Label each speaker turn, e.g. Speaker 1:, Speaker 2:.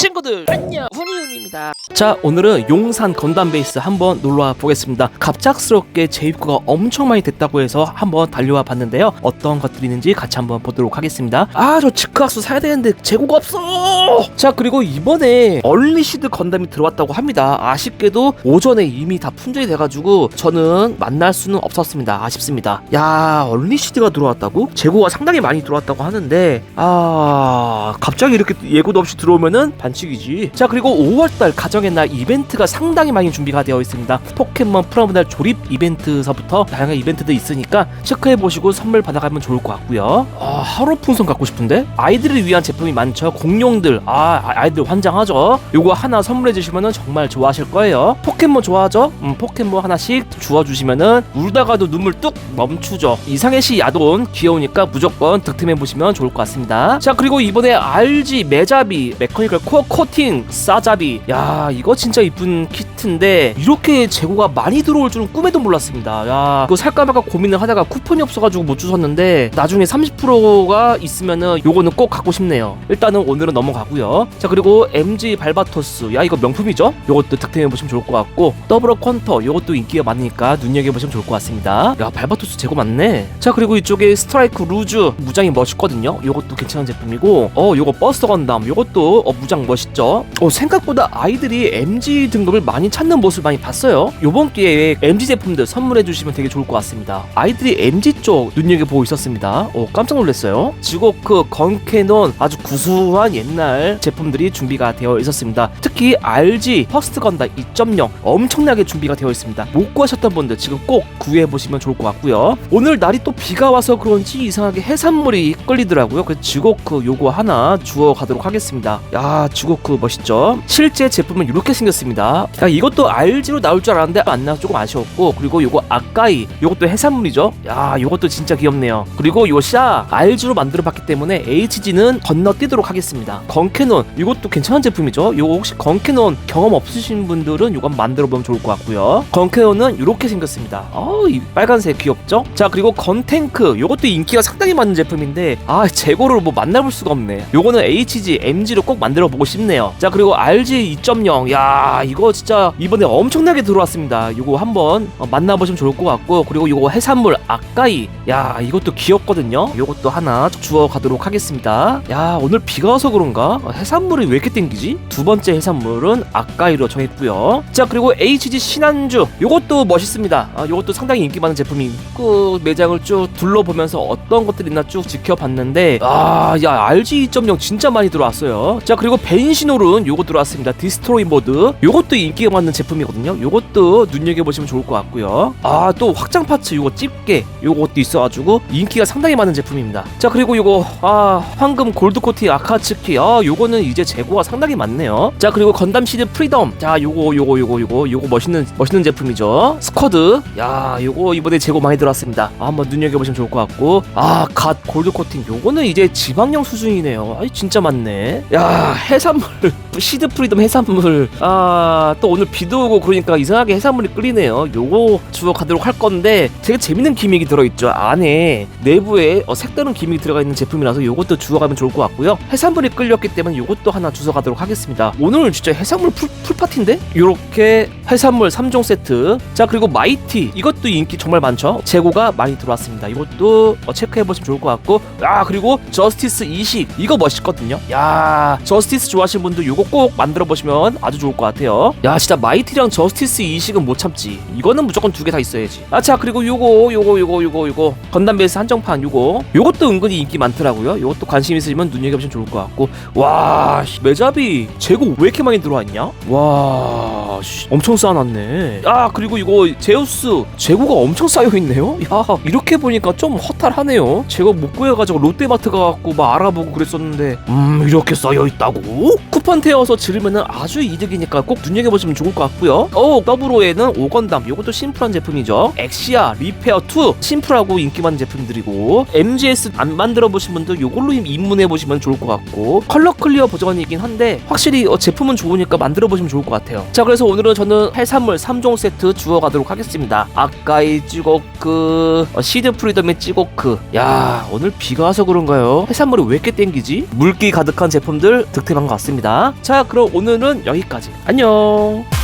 Speaker 1: 친구들 안녕! 훈이훈입니다. 자 오늘은 용산 건담 베이스 한번 놀러와 보겠습니다. 갑작스럽게 재입구가 엄청 많이 됐다고 해서 한번 달려와 봤는데요. 어떤 것들이 있는지 같이 한번 보도록 하겠습니다. 아저 지크학수 사야 되는데 재고가 없어! 자 그리고 이번에 얼리시드 건담이 들어왔다고 합니다. 아쉽게도 오전에 이미 다 품절이 돼가지고 저는 만날 수는 없었습니다. 아쉽습니다. 야 얼리시드가 들어왔다고? 재고가 상당히 많이 들어왔다고 하는데 아 갑자기 이렇게 예고도 없이 들어오면은 반칙이지. 자 그리고 5월달 가정의 날 이벤트가 상당히 많이 준비가 되어 있습니다. 포켓몬 프라모달 조립 이벤트서부터 다양한 이벤트도 있으니까 체크해 보시고 선물 받아가면 좋을 것 같고요. 아 하루 풍선 갖고 싶은데? 아이들을 위한 제품이 많죠. 공룡들. 아 아- 아이들 환장하죠. 요거 하나 선물해 주시면은 정말 좋아하실 거예요. 포켓몬 좋아하죠? 음 포켓몬 하나씩 주워 주시면은 울다가도 눈물 뚝 멈추죠. 이상의 시 야돈 귀여우니까 무조건 득템해 보시면 좋을 것 같습니다. 자 그리고 이번에 RG 매잡이 메커니컬 코어 코팅 싸잡이. 야 이거 진짜 이쁜 키 트인데 이렇게 재고가 많이 들어올 줄은 꿈에도 몰랐습니다. 야 이거 살까 말까 고민을 하다가 쿠폰이 없어가지고 못 주웠는데 나중에 30%가 있으면은 요거는 꼭 갖고 싶네요. 일단은 오늘은 넘어가고요. 자 그리고 MG 발바토스. 야 이거 명품이죠? 요것도 득템해 보시면 좋을 것 같고 더블어 퀀터. 요것도 인기가 많으니까 눈여겨 보시면 좋을 것 같습니다. 야 발바토스 재고 많네. 자 그리고 이쪽에 스트라이크 루즈. 무장이 멋있거든요? 요것도 괜찮은 제품이고. 어 요거 버스 건담. 요것도 어, 무장 멋있죠? 어 생각보다 아이들이 MG 등급을 많이 찾는 모습을 많이 봤어요. 요번 기회에 MG 제품들 선물해 주시면 되게 좋을 것 같습니다. 아이들이 MG 쪽 눈여겨보고 있었습니다. 어 깜짝 놀랐어요. 지고크 건캐논 아주 구수한 옛날 제품들이 준비가 되어 있었습니다. 특히 RG 퍼스트 건담 2.0 엄청나게 준비가 되어 있습니다. 못 구하셨던 분들 지금 꼭 구해 보시면 좋을 것 같고요. 오늘 날이 또 비가 와서 그런지 이상하게 해산물이 끌리더라고요. 그래서 지고크 요거 하나 주워 가도록 하겠습니다. 야 지고크 멋있죠? 실제 제품은 이렇게 생겼습니다. 야 이것도 RG로 나올 줄 알았는데 안 나와서 조금 아쉬웠고 그리고 요거 아까이 요것도 해산물이죠? 야 요것도 진짜 귀엽네요. 그리고 요샤 RG로 만들어 봤기 때문에 HG는 건너뛰도록 하겠습니다. 건캐논 이것도 괜찮은 제품이죠? 요거 혹시 건캐논 경험 없으신 분들은 요거 만들어 보면 좋을 것 같고요. 건캐논은 이렇게 생겼습니다. 어이 빨간색 귀엽죠? 자 그리고 건탱크 요것도 인기가 상당히 많은 제품인데 아 재고를 뭐 만나볼 수가 없네. 요거는 HG MG로 꼭 만들어 보고 싶네요. 자 그리고 RG 2.0 야 이거 진짜 이번에 엄청나게 들어왔습니다. 요거 한번 어, 만나보시면 좋을 것 같고 그리고 요거 해산물 아까이. 야 이것도 귀엽거든요? 요것도 하나 주워 가도록 하겠습니다. 야 오늘 비가 와서 그런가? 어, 해산물이 왜 이렇게 땡기지? 두 번째 해산물은 아까이로 정했고요. 자 그리고 HG 신안주. 요것도 멋있습니다. 아, 요것도 상당히 인기 많은 제품이 그 매장을 쭉 둘러보면서 어떤 것들이 있나 쭉 지켜봤는데 아야 RG 2.0 진짜 많이 들어왔어요. 자 그리고 벤시노른 요거 들어왔습니다. 디스트로이 모드. 요것도 인기가 많은 제품이거든요. 요것도 눈여겨보시면 좋을 것 같고요. 아 또 확장 파츠 요거 집게 요것도 있어가지고 인기가 상당히 많은 제품입니다. 자 그리고 요거 아 황금 골드 코티 아카츠키. 아 요거는 이제 재고가 상당히 많네요. 자 그리고 건담 시드 프리덤. 자 요거 요거 요거 요거 요거 멋있는 멋있는 제품이죠. 스쿼드. 야 요거 이번에 재고 많이 들어왔습니다. 아, 한번 눈여겨보시면 좋을 것 같고. 아 갓 골드 코팅. 요거는 이제 지방령 수준이네요. 아 진짜 많네. 야 해산물. 시드 프리덤 해산물. 아 또 오늘 비도 오고 그러니까 이상하게 해산물이 끓이네요. 요거 주워 가도록 할 건데 되게 재밌는 기믹이 들어있죠 안에. 내부에 어, 색다른 기믹이 들어가 있는 제품이라서 요것도 주워 가면 좋을 것 같고요. 해산물이 끌렸기 때문에 요것도 하나 주워 가도록 하겠습니다. 오늘 진짜 해산물 풀, 풀파티인데? 요렇게 해산물 3종 세트. 자 그리고 마이티. 이것도 인기 정말 많죠? 재고가 많이 들어왔습니다. 이것도 어, 체크해보시면 좋을 것 같고. 아 그리고 저스티스 이식 이거 멋있거든요. 야 저스티스 좋아하시는 분들 요거 꼭 만들어 보시면 아주 좋을 것 같아요. 야 진짜 마이티랑 저스티스 이식은 못 참지. 이거는 무조건 두 개 다 있어야지. 아자 그리고 요거 요거 요거 요거 요거. 건담 베이스 한정판 요거. 요것도 은근히 인기 많더라고요. 요것도 관심 있으시면 눈여겨보시면 좋을 것 같고. 와 씨, 매잡이 재고 왜 이렇게 많이 들어왔냐? 와 씨, 엄청 쌓아놨네. 아 그리고 이거 제우스 재고가 엄청 쌓여있네요? 야 이렇게 보니까 좀 허탈하네요. 제가 못 구해가지고 롯데마트 가갖고 막 알아보고 그랬었는데 음 이렇게 쌓여있다고? 쿠폰 태워서 지르면은 아주 이득이니까 꼭 눈여겨보시면 좋을 좋을 것 같고요. 오 더블오에는 오건담 요것도 심플한 제품이죠. 엑시아 리페어 2 심플하고 인기 많은 제품들이고 MGS 안 만들어 보신 분들 요걸로 입문해 보시면 좋을 것 같고 컬러 클리어 버전이긴 한데 확실히 어, 제품은 좋으니까 만들어 보시면 좋을 것 같아요. 자 그래서 오늘은 저는 해산물 3종 세트 주워 가도록 하겠습니다. 아까이 찌고크 어, 시드 프리덤의 찌고크 야 오늘 비가 와서 그런가요? 해산물이 왜 이렇게 땡기지? 물기 가득한 제품들 득템한 것 같습니다. 자 그럼 오늘은 여기까지 안녕